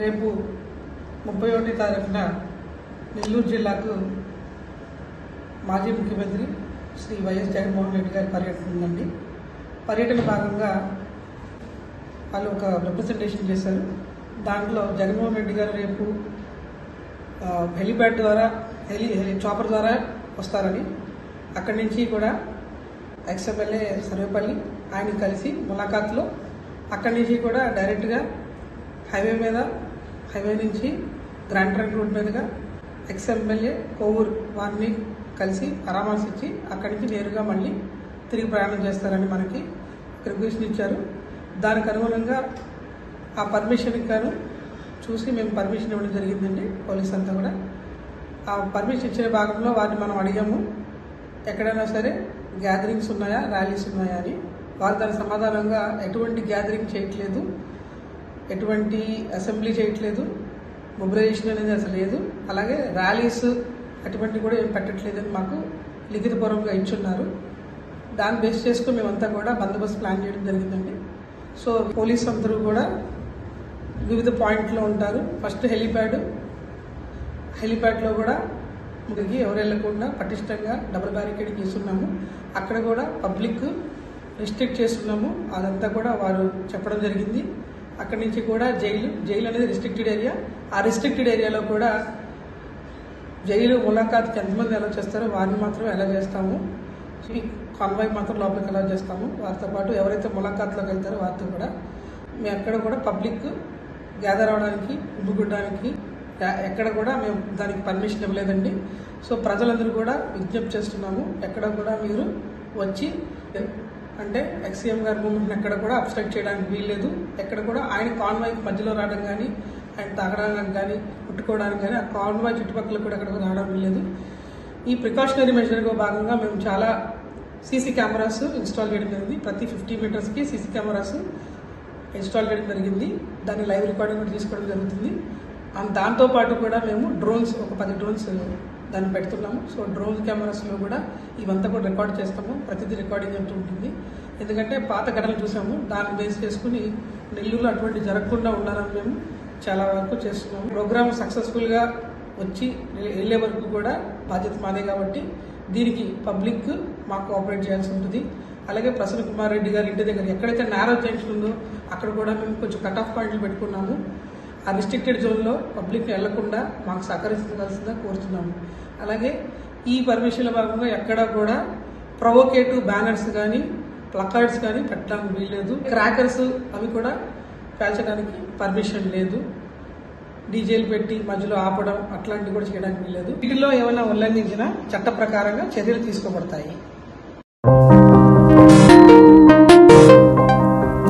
రేపు ముప్పై ఒకటి తారీఖున నెల్లూరు జిల్లాకు మాజీ ముఖ్యమంత్రి శ్రీ వైఎస్ జగన్మోహన్ రెడ్డి గారి పర్యటన ఉందండి. పర్యటన భాగంగా వాళ్ళు ఒక రిప్రజెంటేషన్ చేశారు. దాంట్లో జగన్మోహన్ రెడ్డి గారు రేపు హెలిప్యాడ్ ద్వారా హెలి హెలి చాపర్ ద్వారా వస్తారని అక్కడి నుంచి కూడా ఎక్స్ఎమ్మెల్యే సర్వేపల్లి ఆయన కలిసి ములాఖాత్లో అక్కడి నుంచి కూడా డైరెక్ట్గా హైవే మీద హైవే నుంచి గ్రాండ్ ట్రంక్ రోడ్ మీదుగా ఎక్స్ఎమ్మెల్యే కోవూరు వారిని కలిసి పరామర్శించి అక్కడి నుంచి నేరుగా మళ్ళీ తిరిగి ప్రయాణం చేస్తారని మనకి రిక్వెస్ట్ ఇచ్చారు. దానికి అనుగుణంగా ఆ పర్మిషన్కి గాను చూసి మేము పర్మిషన్ ఇవ్వడం జరిగిందండి. పోలీస్ అంతా కూడా ఆ పర్మిషన్ ఇచ్చే భాగంలో వారిని మనం అడిగాము. ఎక్కడైనా సరే గ్యాదరింగ్స్ ఉన్నాయా? ర్యాలీస్ ఉన్నాయా అని. వారు దాని సమాధానంగా ఎటువంటి గ్యాదరింగ్ చేయట్లేదు. ఎటువంటి అసెంబ్లీ చేయట్లేదు. మొబిలైజేషన్ అనేది అసలు లేదు. అలాగే ర్యాలీస్ అటువంటివి కూడా ఏం పెట్టట్లేదని మాకు లిఖితపూర్వకంగా ఇచ్చున్నారు. దాన్ని బేస్ చేసుకుని మేమంతా కూడా బందోబస్తు ప్లాన్ చేయడం జరిగిందండి. సో పోలీస్ అందరూ కూడా వివిధ పాయింట్లో ఉంటారు. ఫస్ట్ హెలిప్యాడ్ హెలిప్యాడ్లో కూడా మురికి ఎవరు వెళ్ళకుండా పటిష్టంగా డబుల్ బ్యారికేడ్ చేస్తున్నాము అక్కడ కూడా పబ్లిక్ రిస్ట్రిక్ట్ చేస్తున్నాము. అదంతా కూడా వారు చెప్పడం జరిగింది. అక్కడి నుంచి కూడా జైలు జైలు అనేది రిస్ట్రిక్టెడ్ ఏరియా ఆ రిస్ట్రిక్టెడ్ ఏరియాలో కూడా జైలు ములాఖాత్కి ఎంతమంది ఎలా చేస్తారో వారిని మాత్రం ఎలా చేస్తాము. కాన్వాయ్ మాత్రం లోపలికి ఎలా చేస్తాము. వారితో పాటు ఎవరైతే ములాఖాత్లోకి వెళ్తారో వారితో కూడా. మేము ఎక్కడ కూడా పబ్లిక్ గ్యాదర్ అవడానికి గుడ్డానికి ఎక్కడ కూడా మేము దానికి పర్మిషన్ ఇవ్వలేదండి. సో ప్రజలందరూ కూడా విజ్ఞప్తి చేస్తున్నాము ఎక్కడ కూడా మీరు వచ్చి అంటే ఎక్సీఎం గారి మూమెంట్ని ఎక్కడ కూడా అబ్స్ట్రక్ట్ చేయడానికి వీల్లేదు. ఎక్కడ కూడా ఆయన కాన్వాయ్ మధ్యలో రావడం కానీ ఆయన తాగడానికి కానీ ముట్టుకోవడానికి కానీ ఆ కాన్వాయ్ చుట్టుపక్కల కూడా ఎక్కడ కూడా రావడం వీల్లేదు. ఈ ప్రికాషనరీ మెజర్గా భాగంగా మేము చాలా సీసీ కెమెరాస్ ఇన్స్టాల్ చేయడం జరిగింది. ప్రతి ఫిఫ్టీ మీటర్స్కి సీసీ కెమెరాస్ ఇన్స్టాల్ చేయడం జరిగింది. దాన్ని లైవ్ రికార్డింగ్ కూడా తీసుకోవడం జరుగుతుంది. అండ్ దాంతోపాటు కూడా మేము డ్రోన్స్ ఒక పది డ్రోన్స్ దాన్ని పెడుతున్నాము. సో డ్రోన్ కెమెరాస్లో కూడా ఇవంతా కూడా రికార్డ్ చేస్తాము. ప్రతిదీ రికార్డింగ్ అంటూ ఉంటుంది. ఎందుకంటే పాత ఘటనలు చూసాము. దాన్ని బేస్ చేసుకుని నెల్లూరులో అటువంటి జరగకుండా ఉండాలని మేము చాలా వరకు చేస్తున్నాము. ప్రోగ్రామ్ సక్సెస్ఫుల్గా వచ్చి వెళ్ళే వరకు కూడా బాధ్యత మాదే కాబట్టి దీనికి పబ్లిక్ మాకు కోఆపరేట్ చేయాల్సి ఉంటుంది. అలాగే ప్రసన్న కుమార్ రెడ్డి గారి ఇంటి దగ్గర ఎక్కడైతే నేరో జంక్షన్ ఉందో అక్కడ కూడా మేము కొంచెం కట్ ఆఫ్ పాయింట్లు పెట్టుకున్నాము. ఆ రిస్ట్రిక్టెడ్ జోన్లో పబ్లిక్ వెళ్ళకుండా మాకు సహకరించవలసిందిగా కోరుతున్నాము అలాగే ఈ పర్మిషన్ల భాగంగా ఎక్కడా కూడా ప్రొవోకేటివ్ బ్యానర్స్ కానీ ప్లకార్డ్స్ కానీ పెట్టడానికి వీల్లేదు. క్రాకర్స్ అవి కూడా పేల్చడానికి పర్మిషన్ లేదు. డీజేలు పెట్టి మధ్యలో ఆపడం అట్లాంటివి కూడా చేయడానికి వీల్లేదు. వీటిలో ఏమైనా ఉల్లంఘించినా చట్ట ప్రకారంగా చర్యలు తీసుకోబడతాయి.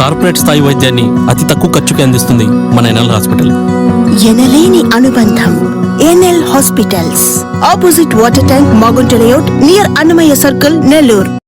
కార్పొరేట్ స్థాయి వైద్యాన్ని అతి తక్కువ ఖర్చుకి అందిస్తుంది మన ఎన్ఎల్ హాస్పిటల్. ఎనలేని అనుబంధం NL hospitals. Opposite water tank Magunta layout near Annamayya circle Nellore.